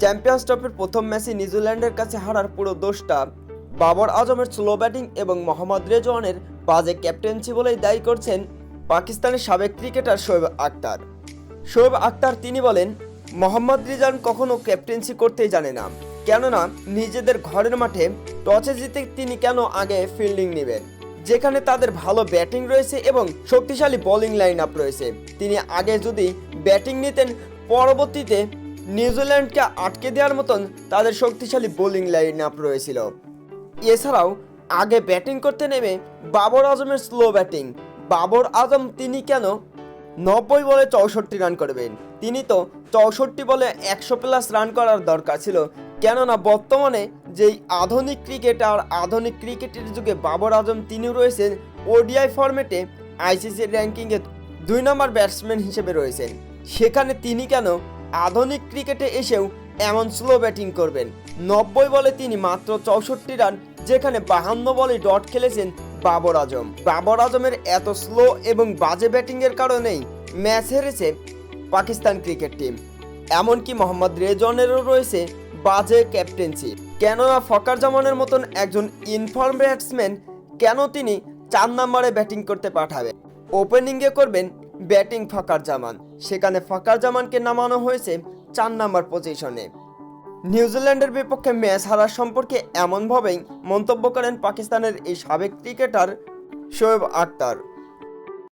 Champions ট্রফির প্রথম ম্যাচে নিউজিল্যান্ডের কাছে হারার পুরো দোষটা। বাবর আজমের স্লো ব্যাটিং এবং মোহাম্মদ রেজওয়ানের বাজে ক্যাপ্টেন্সি বলেই দায়ী করছেন পাকিস্তানের সাবেক ক্রিকেটার শোয়েব আক্তার শোয়েব আক্তার তিনি বলেন, মোহাম্মদ রিজান কখনো ক্যাপ্টেন্সি করতেই জানে না। কেননা, নিজেদের ঘরের মাঠে টসে জিতে তিনি কেন আগে ফিল্ডিং নেবেন? যেখানে তাদের ভালো ব্যাটিং রয়েছে এবং শক্তিশালী বোলিং লাইন আপ রয়েছে। তিনি আগে যদি ব্যাটিং নিতেন, পরবর্তীতে নিউজিল্যান্ডকে আটকে দেওয়ার মতন তাদের শক্তিশালী বোলিং লাইন আপ রয়েছিল। এছাড়াও, আগে ব্যাটিং করতে নেমে বাবর আজমের স্লো ব্যাটিং বাবর আজম তিনি কেন নব্বই বলে চৌষট্টি রান করবেন? তিনি তো চৌষট্টি বলে একশো প্লাস রান করার দরকার ছিল। কেননা বর্তমানে যেই আধুনিক ক্রিকেট আর আধুনিক ক্রিকেটের যুগে বাবর আজম তিনি রয়েছেন, ওডিআই ফরম্যাটে আইসিসি র্যাঙ্কিংয়ে দুই নম্বর ব্যাটসম্যান হিসেবে রয়েছেন। সেখানে তিনি কেন আধুনিক ক্রিকেটে এসেও এমন স্লো ব্যাটিং করবেন। নব্বই বলে তিনি মাত্র চৌষট্টি রান, যেখানে বাহান্ন বলে ডট খেলেছেন বাবর আজম। বাবর আজমের এত স্লো এবং বাজে ব্যাটিংয়ের কারণেই ম্যাচ হেরেছে পাকিস্তান ক্রিকেট টিম। এমনকি মোহাম্মদ রেজনেরও রয়েছে বাজে ক্যাপ্টেন্সি। কেননা ফকার জামানের মতন একজন ইনফর্ম ব্যাটসম্যান কেন তিনি চার নম্বরে ব্যাটিং করতে পাঠাবে ওপেনিংয়ে করবেন ব্যাটিং ফাকার জামান। সেখানে ফাকার জামানকে নামানো হয়েছে চার নাম্বার পজিশনে। নিউজিল্যান্ডের বিপক্ষে ম্যাচ হারার সম্পর্কে এমনভাবেই মন্তব্য করেন পাকিস্তানের এই সাবেক ক্রিকেটার শোয়েব আক্তার